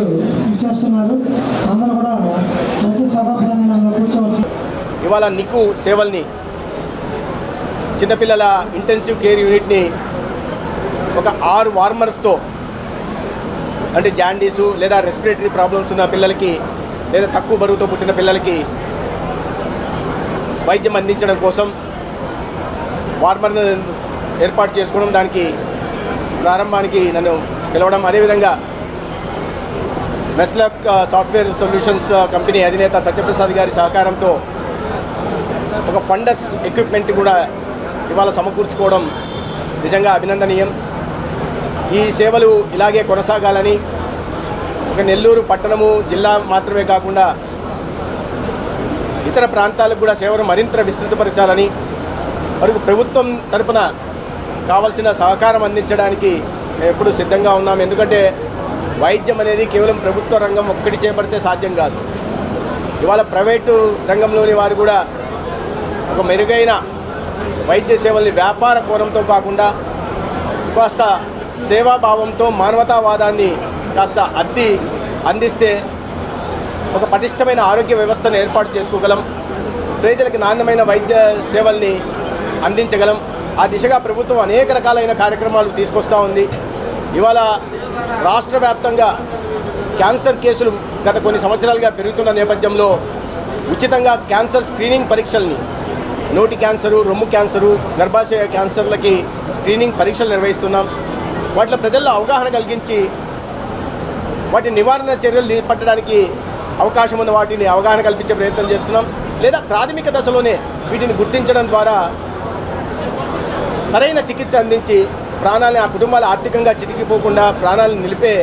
మంత్రివర్యులు ఇచ్చేస్తున్నారు. అందరూ కూడా మంచి సభా ప్రాంగణంలో కూర్చోవలసి ఇవాళ నికు సేవల్ని చిన్నపిల్లల ఇంటెన్సివ్ కేర్ యూనిట్ని ఒక ఆరు వార్మర్స్తో అంటే జాండీసు లేదా రెస్పిరేటరీ ప్రాబ్లమ్స్ ఉన్న పిల్లలకి లేదా తక్కువ బరువుతో పుట్టిన పిల్లలకి వైద్యం అందించడం కోసం వార్మర్ను ఏర్పాటు చేసుకోవడం దానికి ప్రారంభానికి నన్ను పిలవడం. అదేవిధంగా మెస్లక్ సాఫ్ట్వేర్ సొల్యూషన్స్ కంపెనీ అధినేత సత్యప్రసాద్ గారి సహకారంతో ఒక ఫండస్ ఎక్విప్మెంట్ కూడా ఇవాళ సమకూర్చుకోవడం నిజంగా అభినందనీయం. ఈ సేవలు ఇలాగే కొనసాగాలని ఒక నెల్లూరు పట్టణము జిల్లా మాత్రమే కాకుండా ఇతర ప్రాంతాలకు కూడా సేవను మరింత విస్తృతపరచాలని వరకు ప్రభుత్వం తరపున కావలసిన సహకారం అందించడానికి ఎప్పుడు సిద్ధంగా ఉన్నాం. ఎందుకంటే వైద్యం అనేది కేవలం ప్రభుత్వ రంగం ఒక్కటి చేపడితే సాధ్యం కాదు. ఇవాళ ప్రైవేటు రంగంలోని వారు కూడా ఒక మెరుగైన వైద్య సేవల్ని వ్యాపార కోణంతో కాకుండా కాస్త సేవాభావంతో మానవతావాదాన్ని కాస్త అద్ది అందిస్తే ఒక పటిష్టమైన ఆరోగ్య వ్యవస్థను ఏర్పాటు చేసుకోగలం. ప్రజలకు నాణ్యమైన వైద్య సేవల్ని అందించగలం. ఆ దిశగా ప్రభుత్వం అనేక రకాలైన కార్యక్రమాలు తీసుకొస్తూ ఉంది. ఇవాళ రాష్ట్ర వ్యాప్తంగా క్యాన్సర్ కేసులు గత కొన్ని సంవత్సరాలుగా పెరుగుతున్న నేపథ్యంలో ఉచితంగా క్యాన్సర్ స్క్రీనింగ్ పరీక్షల్ని నోటి క్యాన్సరు రొమ్ము క్యాన్సరు గర్భాశయ క్యాన్సర్లకి స్క్రీనింగ్ పరీక్షలు నిర్వహిస్తున్నాం. వాటిలో ప్రజల్లో అవగాహన కలిగించి వాటి నివారణ చర్యలు చేపట్టడానికి అవకాశం ఉన్న వాటిని అవగాహన కల్పించే ప్రయత్నం చేస్తున్నాం. లేదా ప్రాథమిక దశలోనే వీటిని గుర్తించడం ద్వారా సరైన చికిత్స అందించి ప్రాణాలని ఆ కుటుంబాలు ఆర్థికంగా చితికిపోకుండా ప్రాణాలను నిలిపే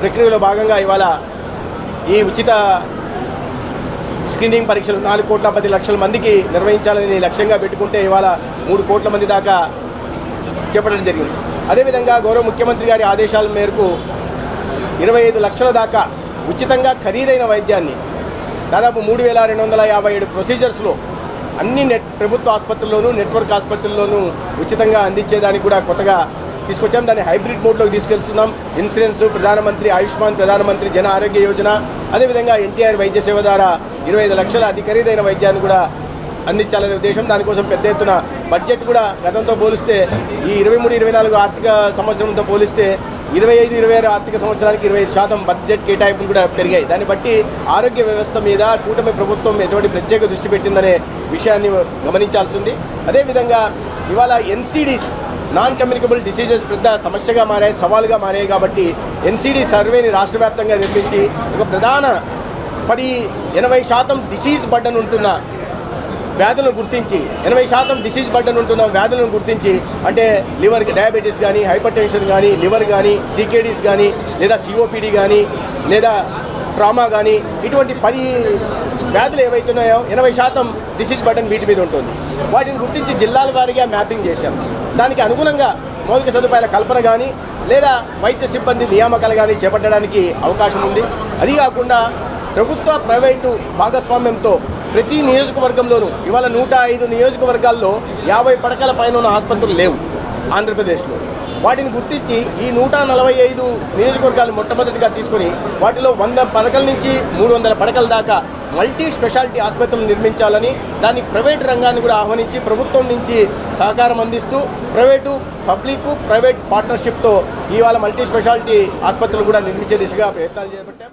ప్రక్రియలో భాగంగా ఇవాళ ఈ ఉచిత స్క్రీనింగ్ పరీక్షలు నాలుగు కోట్ల పది లక్షల మందికి నిర్వహించాలని లక్ష్యంగా పెట్టుకుంటే ఇవాళ మూడు కోట్ల మంది దాకా చేపట్టడం జరిగింది. అదేవిధంగా గౌరవ ముఖ్యమంత్రి గారి ఆదేశాల మేరకు ఇరవై ఐదు లక్షల దాకా ఉచితంగా ఖరీదైన వైద్యాన్ని దాదాపు మూడు వేల రెండు వందల యాభై ఏడు ప్రొసీజర్స్లో అన్ని నెట్ ప్రభుత్వ ఆసుపత్రుల్లోనూ నెట్వర్క్ ఆసుపత్రుల్లోనూ ఉచితంగా అందించేదానికి కూడా కొత్తగా తీసుకొచ్చాం. దాన్ని హైబ్రిడ్ మోడ్లోకి తీసుకెళ్తున్నాం. ఇన్సూరెన్స్ ప్రధానమంత్రి ఆయుష్మాన్ ప్రధానమంత్రి జన ఆరోగ్య యోజన అదేవిధంగా ఎన్టీఆర్ వైద్య సేవ ద్వారా ఇరవై ఐదు లక్షల అతి ఖరీదైన వైద్యాన్ని కూడా అందించాలనే ఉద్దేశం. దానికోసం పెద్ద ఎత్తున బడ్జెట్ కూడా గతంతో పోలిస్తే ఈ ఇరవై మూడు ఇరవై నాలుగు ఆర్థిక సంవత్సరంతో పోలిస్తే ఇరవై ఐదు ఇరవై ఆరు ఆర్థిక సంవత్సరానికి ఇరవై ఐదు శాతం బడ్జెట్ కేటాయింపులు కూడా పెరిగాయి. దాన్ని బట్టి ఆరోగ్య వ్యవస్థ మీద కూటమి ప్రభుత్వం ఎటువంటి ప్రత్యేక దృష్టి పెట్టిందనే విషయాన్ని గమనించాల్సి ఉంది అదేవిధంగా ఇవాళ ఎన్సీడీస్ నాన్ కమ్యూనికబుల్ డిసీజెస్ పెద్ద సమస్యగా మారాయి సవాలుగా మారాయి కాబట్టి ఎన్సీడీ సర్వేని రాష్ట్ర వ్యాప్తంగా నిర్మించి ఒక ప్రధాన పది ఎనభై శాతం డిసీజ్ బడ్డను ఉంటున్న వ్యాధులను గుర్తించి ఎనభై శాతం డిసీజ్ బర్డన్ ఉంటున్న వ్యాధులను గుర్తించి అంటే లివర్ డయాబెటీస్ కానీ హైపర్ టెన్షన్ కానీ లివర్ కానీ సీకేడీస్ కానీ లేదా సిఓపిడి కానీ లేదా ట్రామా కానీ ఇటువంటి పది వ్యాధులు ఏవైతున్నాయో ఎనభై శాతం డిసీజ్ బర్డన్ వీటి మీద ఉంటుంది. వాటిని గుర్తించి జిల్లాల వారీగా మ్యాపింగ్ చేశాం. దానికి అనుగుణంగా మౌలిక సదుపాయాల కల్పన కానీ లేదా వైద్య సిబ్బంది నియామకాలు కానీ చేపట్టడానికి అవకాశం ఉంది. అది కాకుండా ప్రభుత్వ ప్రైవేటు భాగస్వామ్యంతో ప్రతి నియోజకవర్గంలోనూ ఇవాళ నూట ఐదు నియోజకవర్గాల్లో యాభై పడకల పైన ఉన్న ఆసుపత్రులు లేవు ఆంధ్రప్రదేశ్లో. వాటిని గుర్తించి ఈ నూట నలభై ఐదు నియోజకవర్గాలు మొట్టమొదటిగా తీసుకొని వాటిలో వంద పడకల నుంచి మూడు వందల పడకల దాకా మల్టీ స్పెషాలిటీ ఆసుపత్రులు నిర్మించాలని దాన్ని ప్రైవేట్ రంగాన్ని కూడా ఆహ్వానించి ప్రభుత్వం నుంచి సహకారం అందిస్తూ ప్రైవేటు పబ్లిక్ ప్రైవేట్ పార్ట్నర్షిప్తో ఇవాళ మల్టీ స్పెషాలిటీ ఆసుపత్రులు కూడా నిర్మించే దిశగా ప్రయత్నాలు చేపట్టాం.